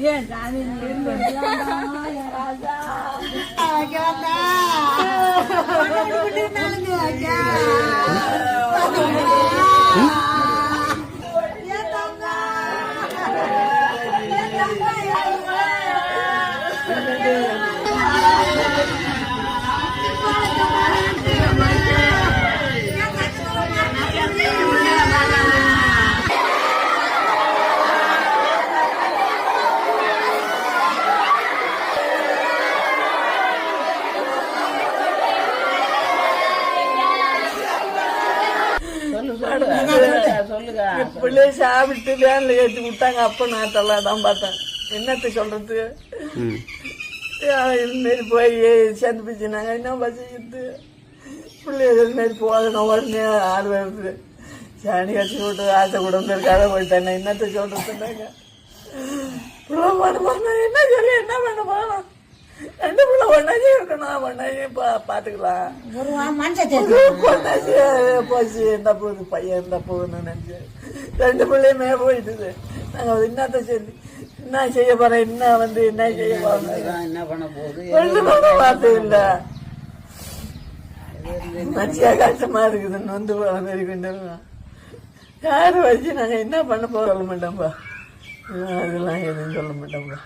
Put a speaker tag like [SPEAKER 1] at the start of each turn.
[SPEAKER 1] Yan, dami din mo
[SPEAKER 2] Agata! Ano mo din talaga? Agata! Yan, tama! Yan, tama!
[SPEAKER 3] சொல்லுங்க
[SPEAKER 4] பிள்ளை சாப்பிட்டு வேனில் ஏற்றி விட்டாங்க. அப்போ நான் தள்ளாதான் பார்த்தேன். என்னத்த சொல்றது? இதுமாரி போய் சேர்ந்து பிடிச்சினாங்க என்ன பசிக்கிட்டு பிள்ளை இதுமாரி போகணும். உடனே ஆள் வருது. சாணி கட்சி விட்டு ஆசை கூட இருக்காத போயிட்டானே. என்னத்த சொல்றதுனாங்க என்ன சொல்லி என்ன பண்ண பிள்ளை இருக்கணும் ஒன்னாச்சு பா பார்த்துக்கலாம்
[SPEAKER 2] ஒரு
[SPEAKER 4] போச்சு. என்ன போகுது? பையன் என்ன போகுதுன்னு நினைச்சு ரெண்டு பிள்ளையுமே போயிட்டுது. நாங்கள் என்னத்த சொல்லி என்ன செய்ய போறேன் என்ன வந்து என்ன செய்ய போறேன்
[SPEAKER 3] என்ன பண்ண போகுது?
[SPEAKER 4] ரெண்டு பேரும் வார்த்தை இல்ல. மச்சியா கஷ்டமா இருக்குதுன்னு வந்து மாதிரி கொண்டு யாரும் வச்சு நாங்கள் என்ன பண்ண போக சொல்ல மாட்டோம்ப்பா அதெல்லாம் எதுவும் சொல்ல மாட்டோம்ப்பா